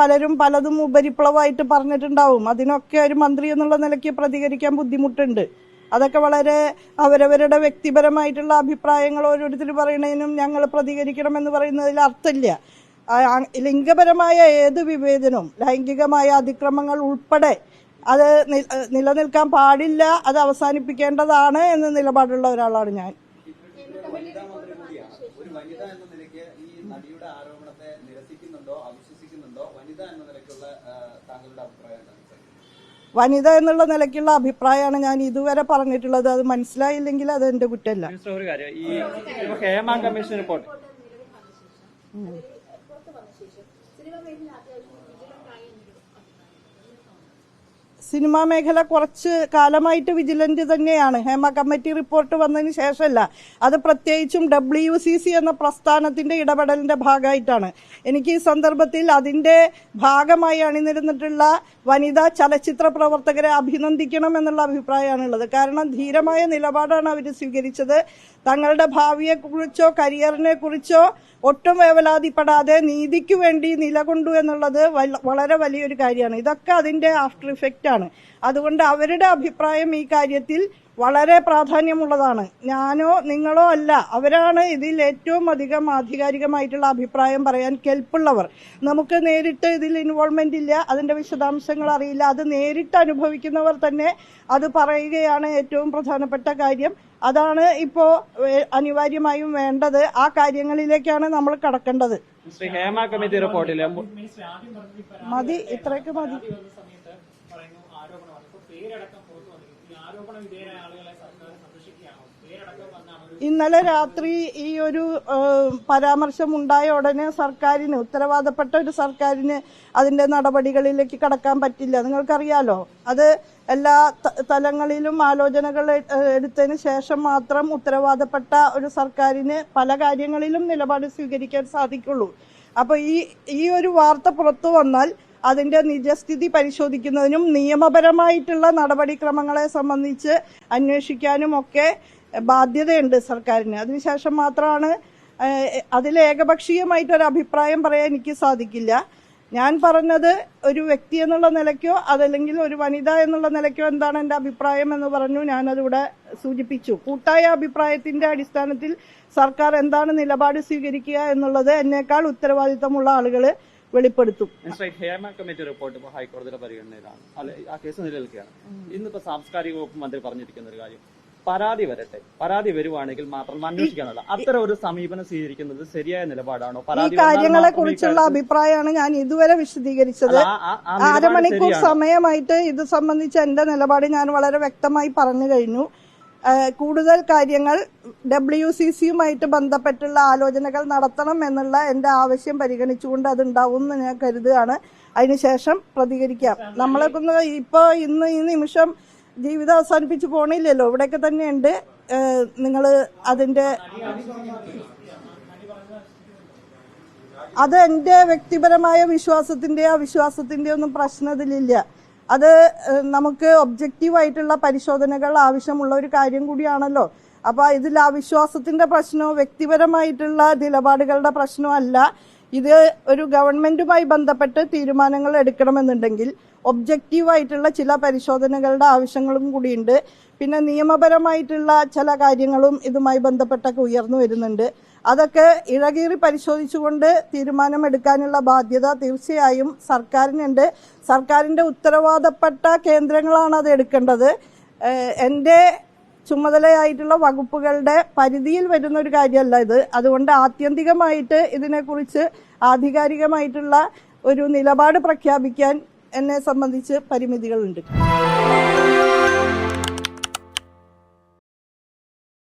പലരും പലതും ഉപരിപ്ലവമായിട്ട് പറഞ്ഞിട്ടുണ്ടാവും. അതിനൊക്കെ ഒരു മന്ത്രി എന്നുള്ള നിലയ്ക്ക് പ്രതികരിക്കാൻ ബുദ്ധിമുട്ടുണ്ട്. അതൊക്കെ വളരെ അവരവരുടെ വ്യക്തിപരമായിട്ടുള്ള അഭിപ്രായങ്ങൾ ഓരോരുത്തർ പറയുന്നതിനും ഞങ്ങൾ പ്രതികരിക്കണമെന്ന് പറയുന്നതിൽ അർത്ഥമില്ല. ലിംഗപരമായ ഏത് വിവേചനവും ലൈംഗികമായ അതിക്രമങ്ങൾ ഉൾപ്പെടെ അത് നിലനിൽക്കാൻ പാടില്ല അത് അവസാനിപ്പിക്കേണ്ടതാണ് എന്ന നിലപാടുള്ള ഒരാളാണ് ഞാൻ. ഒരു വനിത എന്ന നിലയ്ക്ക് ഈ നടിയുടെ ആരോപണത്തെ നിരസിക്കുന്നുണ്ടോ അവിശ്വസിക്കുന്നുണ്ടോ? വനിത എന്ന നിലയ്ക്കുള്ള താങ്കളുടെ അഭിപ്രായം വനിത എന്നുള്ള നിലയ്ക്കുള്ള അഭിപ്രായമാണ് ഞാൻ ഇതുവരെ പറഞ്ഞിട്ടുള്ളത്. അത് മനസ്സിലായില്ലെങ്കിൽ അത് എന്റെ കുറ്റമല്ല. കാര്യം. ഈ ഹേമ കമ്മീഷൻ റിപ്പോർട്ട്. സിനിമാ മേഖല കുറച്ച് കാലമായിട്ട് വിജിലന്റ് തന്നെയാണ്. ഹേമ കമ്മിറ്റി റിപ്പോർട്ട് വന്നതിന് ശേഷമല്ല. അത് പ്രത്യേകിച്ചും ഡബ്ല്യു സി സി എന്ന പ്രസ്ഥാനത്തിന്റെ ഇടപെടലിന്റെ ഭാഗമായിട്ടാണ്. എനിക്ക് ഈ സന്ദർഭത്തിൽ അതിന്റെ ഭാഗമായി അണിനിരുന്നിട്ടുള്ള വനിതാ ചലച്ചിത്ര പ്രവർത്തകരെ അഭിനന്ദിക്കണം എന്നുള്ള അഭിപ്രായമാണുള്ളത്. കാരണം ധീരമായ നിലപാടാണ് അവർ സ്വീകരിച്ചത്. തങ്ങളുടെ ഭാവിയെക്കുറിച്ചോ കരിയറിനെ കുറിച്ചോ ഒട്ടും വേവലാതിപ്പെടാതെ നീതിക്ക് വേണ്ടി നിലകൊണ്ടു എന്നുള്ളത് വളരെ വലിയൊരു കാര്യമാണ്. ഇതൊക്കെ അതിന്റെ ആഫ്റ്റർ ഇഫക്റ്റ് ആണ് അതുകൊണ്ട് അവരുടെ അഭിപ്രായം ഈ കാര്യത്തിൽ വളരെ പ്രാധാന്യമുള്ളതാണ്. ഞാനോ നിങ്ങളോ അല്ല അവരാണ് ഇതിൽ ഏറ്റവും അധികം ആധികാരികമായിട്ടുള്ള അഭിപ്രായം പറയാൻ കെൽപ്പുള്ളവർ. നമുക്ക് നേരിട്ട് ഇതിൽ ഇൻവോൾവ്മെന്റ് ഇല്ല അതിന്റെ വിശദാംശങ്ങൾ അറിയില്ല. അത് നേരിട്ട് അനുഭവിക്കുന്നവർ തന്നെ അത് പറയുകയാണ് ഏറ്റവും പ്രധാനപ്പെട്ട കാര്യം. അതാണ് ഇപ്പോ അനിവാര്യമായും വേണ്ടത്. ആ കാര്യങ്ങളിലേക്കാണ് നമ്മൾ കടക്കേണ്ടത്. ശ്രീ ഹേമ കമ്മിറ്റി റിപ്പോർട്ടിൽ മതി ഇത്രയൊക്കെ മതി. പറയുന്നു ആരോപണമാണ് ഇപ്പൊ പേരടക്കം പുറത്തു വന്നിരിക്കുന്നു. ഈ ആരോപണ വിധേയരായ ആളുകളെ സർക്കാർ സംരക്ഷിക്കുകയാണോ? പേരടക്കം വന്നാണ് ഇന്നലെ രാത്രി ഈ ഒരു പരാമർശം ഉണ്ടായ ഉടനെ സർക്കാരിന് ഉത്തരവാദപ്പെട്ട ഒരു സർക്കാരിന് അതിന്റെ നടപടികളിലേക്ക് കടക്കാൻ പറ്റില്ല. നിങ്ങൾക്കറിയാലോ? അത് എല്ലാ തലങ്ങളിലും ആലോചനകൾ എടുത്തതിന് ശേഷം മാത്രം ഉത്തരവാദപ്പെട്ട ഒരു സർക്കാരിന് പല കാര്യങ്ങളിലും നിലപാട് സ്വീകരിക്കാൻ സാധിക്കുള്ളൂ. അപ്പോൾ ഈ ഈ ഒരു വാർത്ത പുറത്തു വന്നാൽ അതിന്റെ നിജസ്ഥിതി പരിശോധിക്കുന്നതിനും നിയമപരമായിട്ടുള്ള നടപടിക്രമങ്ങളെ സംബന്ധിച്ച് അന്വേഷിക്കാനും ഒക്കെ ബാധ്യതയുണ്ട് സർക്കാരിന്. അതിനുശേഷം മാത്രമാണ് അതിൽ ഏകപക്ഷീയമായിട്ട് ഒരു അഭിപ്രായം പറയാൻ എനിക്ക് സാധിക്കില്ല. ഞാൻ പറഞ്ഞത് ഒരു വ്യക്തി എന്നുള്ള നിലയ്ക്കോ അതല്ലെങ്കിൽ ഒരു വനിത എന്നുള്ള നിലയ്ക്കോ എന്താണ് എന്റെ അഭിപ്രായം എന്ന് പറഞ്ഞു ഞാനതിവിടെ സൂചിപ്പിച്ചു. കൂട്ടായ അഭിപ്രായത്തിന്റെ അടിസ്ഥാനത്തിൽ സർക്കാർ എന്താണ് നിലപാട് സ്വീകരിക്കുക എന്നുള്ളത് എന്നേക്കാൾ ഉത്തരവാദിത്തമുള്ള ആളുകൾ വെളിപ്പെടുത്തും. ഹേമ കമ്മിറ്റി റിപ്പോർട്ട് ഇപ്പോൾ ഹൈക്കോടതിയുടെ പരിഗണനയിലാണ്. അല്ലെ ആ കേസ് നിലനിൽക്കുകയാണ്. ഇന്നിപ്പോ സാംസ്കാരിക വകുപ്പ് മന്ത്രി പറഞ്ഞിരിക്കുന്ന ഒരു കാര്യം. പരാതി വരട്ടെ. പരാതി വരുവാണെങ്കിൽ മാത്രം അന്വേഷിക്കാനുള്ള. അത്തരം ഒരു സമീപനം സ്വീകരിക്കുന്നത് ശരിയായ നിലപാടാണോ? ഈ കാര്യങ്ങളെ കുറിച്ചുള്ള അഭിപ്രായമാണ് ഞാൻ ഇതുവരെ വിശദീകരിച്ചത്. അരമണിക്കൂർ സമയമായിട്ട് ഇത് സംബന്ധിച്ച എന്റെ നിലപാട് ഞാൻ വളരെ വ്യക്തമായി പറഞ്ഞു കഴിഞ്ഞു. കൂടുതൽ കാര്യങ്ങൾ ഡബ്ല്യു സി സിയുമായിട്ട് ബന്ധപ്പെട്ടുള്ള ആലോചനകൾ നടത്തണം എന്നുള്ള എന്റെ ആവശ്യം പരിഗണിച്ചുകൊണ്ട് അത് ഉണ്ടാവും എന്ന് ഞാൻ കരുതുകയാണ്. അതിനുശേഷം പ്രതികരിക്കാം. നമ്മളൊക്കെ കൊണ്ട് ഇപ്പൊ ഇന്ന് ഈ നിമിഷം ജീവിതം അവസാനിപ്പിച്ച് പോണില്ലല്ലോ. ഇവിടെയൊക്കെ തന്നെയുണ്ട്. നിങ്ങൾ അതിന്റെ അത് എന്റെ വ്യക്തിപരമായ വിശ്വാസത്തിന്റെയോ അവിശ്വാസത്തിന്റെയോ ഒന്നും പ്രശ്നം ഇതിലില്ല അത് നമുക്ക് ഒബ്ജക്റ്റീവായിട്ടുള്ള പരിശോധനകൾ ആവശ്യമുള്ള ഒരു കാര്യം കൂടിയാണല്ലോ. അപ്പൊ ഇതിൽ അവിശ്വാസത്തിന്റെ പ്രശ്നമോ വ്യക്തിപരമായിട്ടുള്ള നിലപാടുകളുടെ പ്രശ്നവും അല്ല. ഇത് ഒരു ഗവൺമെന്റുമായി ബന്ധപ്പെട്ട് തീരുമാനങ്ങൾ എടുക്കണമെന്നുണ്ടെങ്കിൽ ഒബ്ജക്റ്റീവായിട്ടുള്ള ചില പരിശോധനകളുടെ ആവശ്യങ്ങളും കൂടിയുണ്ട്. പിന്നെ നിയമപരമായിട്ടുള്ള ചില കാര്യങ്ങളും ഇതുമായി ബന്ധപ്പെട്ടൊക്കെ ഉയർന്നു വരുന്നുണ്ട്. അതൊക്കെ ഇഴകീറി പരിശോധിച്ചുകൊണ്ട് തീരുമാനമെടുക്കാനുള്ള ബാധ്യത തീർച്ചയായും സർക്കാരിനുണ്ട്. സർക്കാരിന്റെ ഉത്തരവാദപ്പെട്ട കേന്ദ്രങ്ങളാണ് അത് എടുക്കേണ്ടത്. എന്റെ ചുമതലയായിട്ടുള്ള വകുപ്പുകളുടെ പരിധിയിൽ വരുന്ന ഒരു കാര്യമല്ല ഇത്. അതുകൊണ്ട് ആത്യന്തികമായിട്ട് ഇതിനെക്കുറിച്ച് ആധികാരികമായിട്ടുള്ള ഒരു നിലപാട് പ്രഖ്യാപിക്കാൻ എന്നെ സംബന്ധിച്ച് പരിമിതികളുണ്ട്.